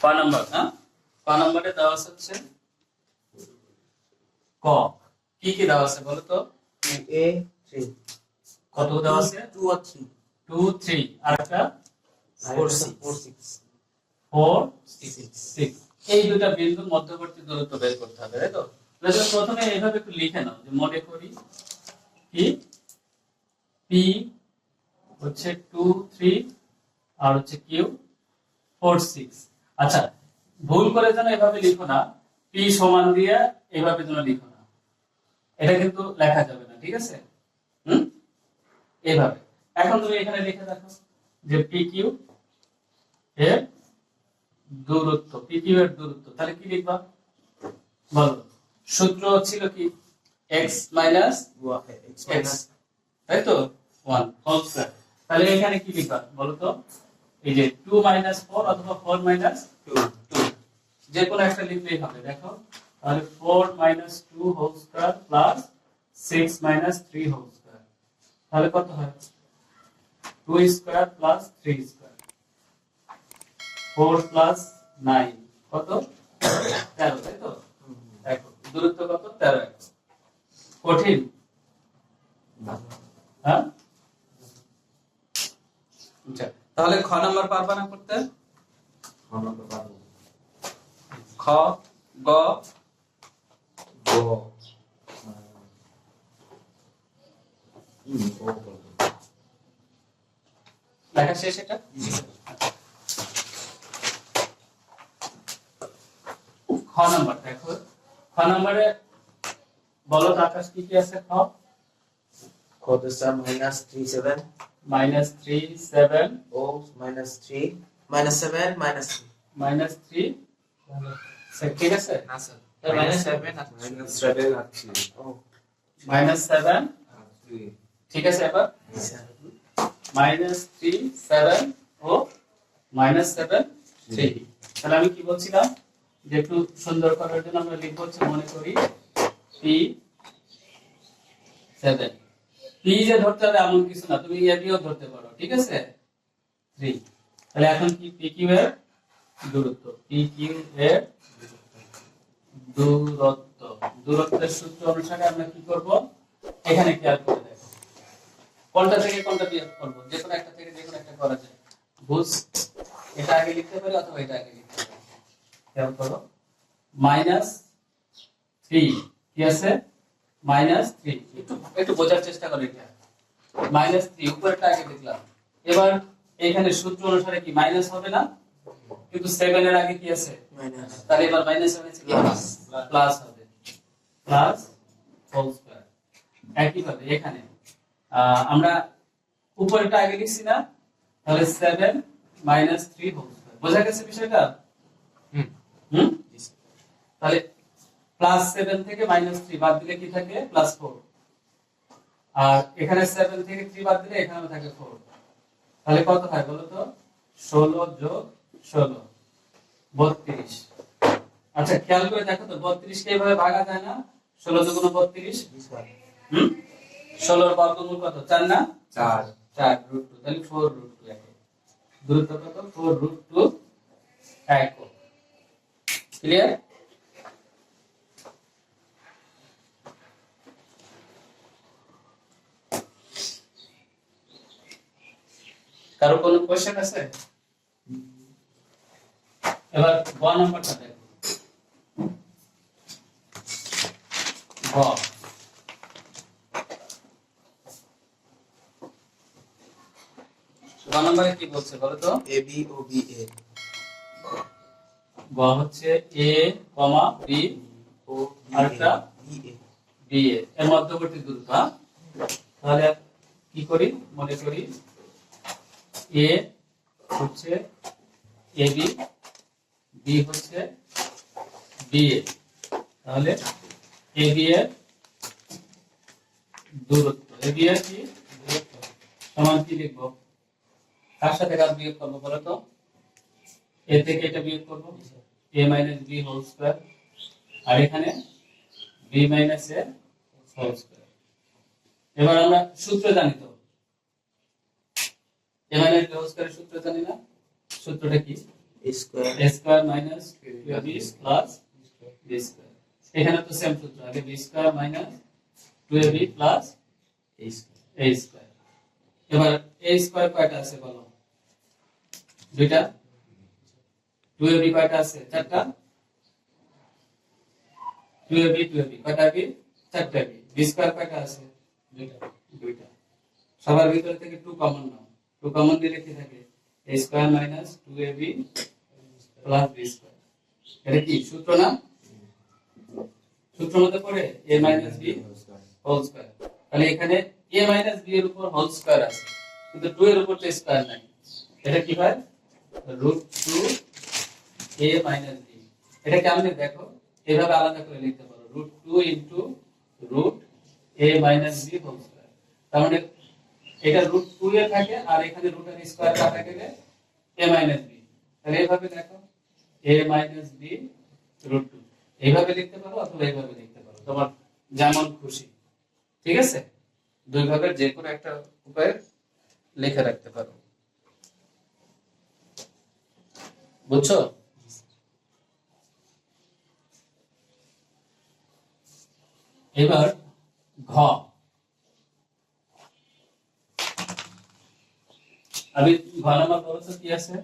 ক নাম্বার হ্যাঁ? ক নাম্বারে দেওয়া আছে হচ্ছে ক। কি কি দেওয়া আছে বলো তো? A three. কত দেওয়া আছে? Two or three. Two three. আর একটা. Four six. ফোর. সিক্স। এই দুটা বিন্দুর মধ্যবর্তী দূরত্ব বের করতে হবে তাই তো? তাহলে প্রথমে এইভাবে একটু লিখে নাও যে মনে করি। কি? পি হচ্ছে টু থ্রি আর হচ্ছে কিউ ফোর সিক্স। আচ্ছা ভুল করে যেন এভাবে লিখো না পি সমান দিয়ে এভাবে যেন লিখো না। এটা কিন্তু লেখা যাবে না ঠিক আছে? হুম? এইভাবে এখন তুমি এখানে লিখে দেখো যে পি কিউ এর দূরত্ব পি কিউ এর দূরত্ব। তাহলে কি লিখবা? বলো। সূত্র ছিল কি? এক্স মাইনাস X এক্স তাই তো? ওয়ান হোল স্কয়ার তাহলে এখানে কি লিখবা? বলো তো। এই যে টু মাইনাস ফোর অথবা ফোর মাইনাস two. টু যে কোনো একটা লিখলেই হবে, দেখো। তাহলে four minus two whole square plus six minus three whole square তাহলে কত হয়? Two square plus three square four plus nine কত? তেরো, তাই তো? দেখো, দূরত্ব কত? তেরো। একক কঠিন হ্যাঁ আচ্ছা তাহলে খ নাম্বার পারবা না করতে? খ গ. লেখা শেষ এটা? খ নাম্বার দেখো। খ নাম্বারে বলো আকাশ কি কি আছে? খ। the sum minus three seven. Minus three seven O minus three. Minus seven minus three. Minus three ঠিক আছে না স্যার মাইনাস সেভেন আর থ্রি মাইনাস সেভেন আর থ্রি ঠিক আছে এবার মাইনাস থ্রি সেভেন ও মাইনাস সেভেন থ্রি তাহলে আমি কি বলছিলাম? যে একটু সুন্দর করার জন্য আমরা লিখব হচ্ছে মনে করি পি সেভেন যে ধরতে হবে এমন কিছু না, তুমি এবিও ধরতে পারো, ঠিক আছে? থ্রি তাহলে এখন কি পি কিউ এর দূরত্ব? পি কিউ এর দূরত্ব। দূরত্বের সূত্র অনুসারে আমরা কি করব? এখানে খেয়াল করে দেখো। কোনটা থেকে কোনটা বিয়োগ করব? যে কোনো একটা থেকে যে কোনো একটা করা যায়। বুঝ এটা আগে লিখতে পারি অথবা এটা আগে লিখতে পারি। খেয়াল করো। মাইনাস থ্রি কি আছে? মাইনাস থ্রি একটু একটু বোঝার চেষ্টা করো এটা। মাইনাস থ্রি উপরেরটা আগে লিখলাম এবার এখানে সূত্র অনুসারে কি মাইনাস হবে না? কিন্তু সেভেন এর আগে কি আছে. তাহলে এবার মাইনাস হবে কি? Plus. প্লাস হবে। প্লাস হোল স্কয়ার একইভাবে এখানে আহ, আমরা উপরেটা আগে লিখছি না তাহলে seven minus three whole square বোঝা গেছে বিষয়টা? হুম। হুম? তাহলে প্লাস সেভেন থেকে মাইনাস থ্রি বাদ দিলে কি থাকে? প্লাস ফোর আর এখানে সেভেন থেকে থ্রি বাদ দিলে এখানে থাকে ফোর তাহলে কত হয় বলো তো? ষোলো যোগ ষোলো। বত্রিশ। আচ্ছা খেয়াল করে দেখো তো বত্রিশ কে এইভাবে ভাগা যায় না? ষোলো দুগুণ বত্রিশ। ষোলোর বর্গমূল কত? চার না? চার। চার রুট টু তাহলে ফোর রুট টু একক। দূরত্ব কত? ফোর রুট টু একক। ক্লিয়ার কারও কোনো কোশ্চেন আছে এবার গ নাম্বারটা দেখো গ গ নাম্বারে কি বলছে বলো তো এ B O B A. গ হচ্ছে এ কমা বি আরেকটা? A. B A. B A এর মধ্যবর্তী দূরত্ব হ্যাঁ? তাহলে কি করি মনে করি এ হচ্ছে এ বি বি হচ্ছে বি এ তাহলে এ বি এর দূরত্ব এ বি এর কি? দূরত্ব। সমান কি লিখব? কার সাথে কার বিয়োগ করব বলো তো? এ থেকে এটা বিয়োগ করব? A minus B whole square আর এখানে B minus A whole square এবার আমরা সূত্র জানি তো। এ মাইনাস বি সূত্র জানি না? সূত্রটা কি? A a square minus 2ab plus b square এখানে তো সেম সূত্র আগে b square minus 2ab plus a square. A square এবার a স্কয়ার কয়টা আছে বলো? দুইটা? 2ab কয়টা আছে? চারটা? 2ab 2ab কয়টা b চারটা b b স্কয়ার কয়টা আছে? দুইটা। দুইটা। সবার ভিতর থেকে 2 কমন নাও। 2 কমন দিলে কি থাকে, a square minus 2ab plus b square এটা কি, সূত্র না? সূত্র মতে পড়ে a minus b whole square তাহলে এখানে a মাইনাস b এর উপর হোল স্কয়ার আছে, কিন্তু 2 এর উপর তো স্কয়ার নাই। এটা কি হয়? Root two a minus b এটা কেমনে দেখো, এভাবে আলাদা করে লিখতে পারো। Root two into root a minus b whole square তার মানে এটা রুট টু এ থাকে আর এখানে রুটের স্কয়ার কাটা গেলে a মাইনাস b তাহলে এভাবে দেখো A minus B root two এইভাবে লিখতে পারো অথবা এইভাবে লিখতে পারো, তোমার যেমন খুশি। ঠিক আছে? দুই ভাগের যে কোনো একটা উপায়ে লিখে রাখতে পারো। বুঝছ? এবার ঘ। আমি ঘ নাম্বার বলো তো কি আছে?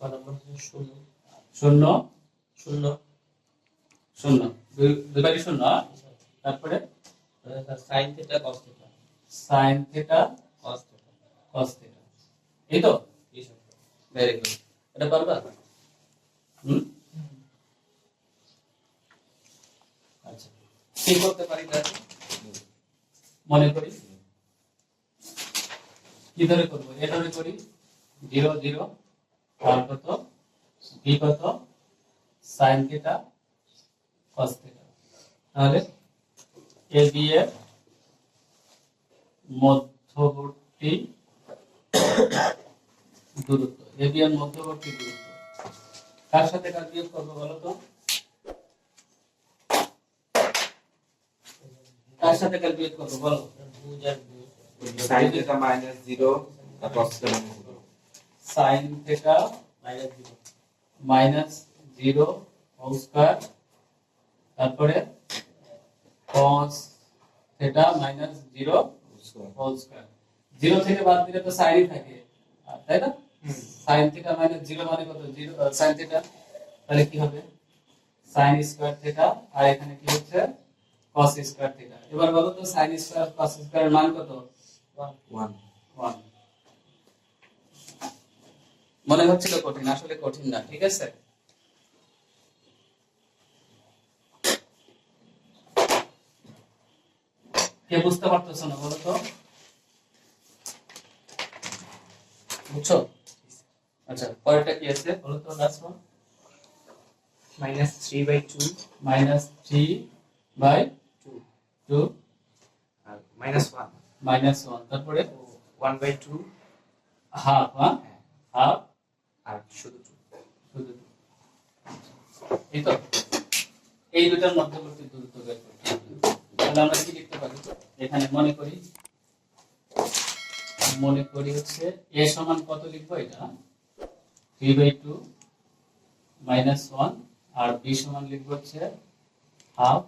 শূন্য। শূন্য? শূন্য। শূন্য। দুই- দুইবারই শূন্য তারপরে? Sine theta cos theta. Sine theta cos theta. Cos theta. এই তো? ভেরি গুড এটা পারবা? হুম? আচ্ছা। কি করতে পারি মনে করি। কি করব ধরে করি জিরো জিরো আর কত বি কত সাইন থিটা কস থিটা তাহলে এ বি মধ্যবর্তী দূরত্ব এ বি এর মধ্যবর্তী দূরত্ব কার সাথে কার বিয়োগ করব বলো তো? কার সাথে কার বিয়োগ করব বলো ভুজ আর ভুজ সাইন থিটা মাইনাস জিরো আর cos theta zero sine theta minus zero minus zero তারপরে cos theta minus zero whole square zero থেকে বাদ দিলে তো সাইনই থাকে। তাই না? সাইন থিটা মাইনাস জিরো মানে কত? জিরো সাইন থিটা তাহলে কি হবে? সাইন স্কয়ার থিটা আর এখানে কি হচ্ছে? cos স্কয়ার থিটা এবার বলো তো সাইন স্কয়ার cos স্কয়ার মান কত? ওয়ান 1 মনে হচ্ছিল কঠিন আসলে কঠিন না ঠিক আছে? কে বুঝতে পারতেছ না বলো তো? বুঝছ? আচ্ছা পরেরটা কি আছে বলো তো last one minus three by two minus three by two two R minus one minus one তারপরে ওয়ান বাই টু হাফ হ্যাঁ হাফ আর শুধু টু শুধু two। এই তো। এই দুটার মধ্যবর্তী দূরত্ব বের করতে। তাহলে আমরা কি লিখতে পারি? এখানে মনে করি মনে করি হচ্ছে এ সমান কত লিখব এটা? Three by two minus one R B সমান লিখব হচ্ছে হাফ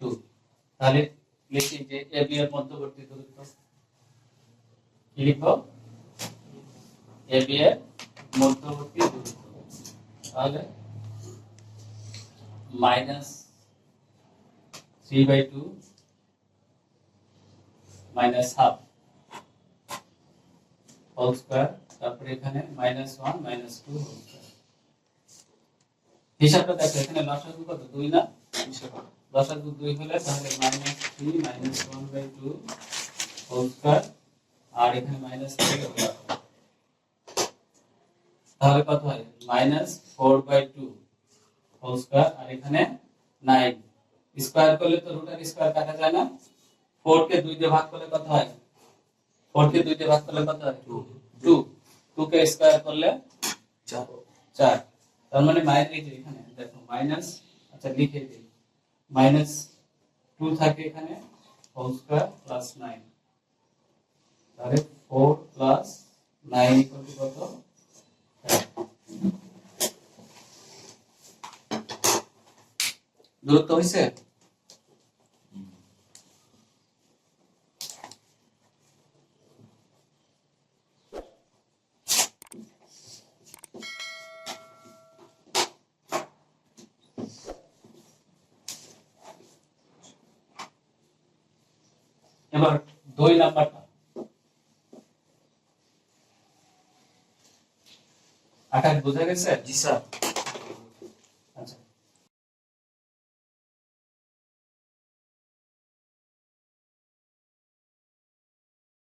টু তাহলে লিখি যে এ এর মধ্যবর্তী দূরত্ব কি লিখব? এ এর মধ্যবর্তী দূরত্ব তাহলে minus three by two minus half whole square. তারপরে এখানে minus one, minus two whole square. হিসাবটা দেখো, এখানে লসাগু কত? দুই না? লসাগু দুই হলে তাহলে minus three minus one by two whole square আর এখানে মাইনাস থ্রি তাহলে কত হয়? Minus four by two whole square আর এখানে নাইন স্কোয়ার করলে তো রুট আর স্কোয়ার কাটা যায় না। ফোর কে দুই দিয়ে ভাগ করলে কত হয়? ফোর কে দুই দিয়ে ভাগ করলে কত হয়? টু টু কে স্কোয়ার করলে চার। তার মানে মাইনাস এখানে দেখো মাইনাস আচ্ছা লিখে দিই। মাইনাস টু থাকে এখানে হোল স্কোয়ার প্লাস নাইন তাহলে ফোর প্লাস নাইন ইকুয়াল কত? হ্যাঁ। দূরত্ব হয়েছে এবার দুই নাম্বারটা আকাশ বোঝা গেছে? জি স্যার।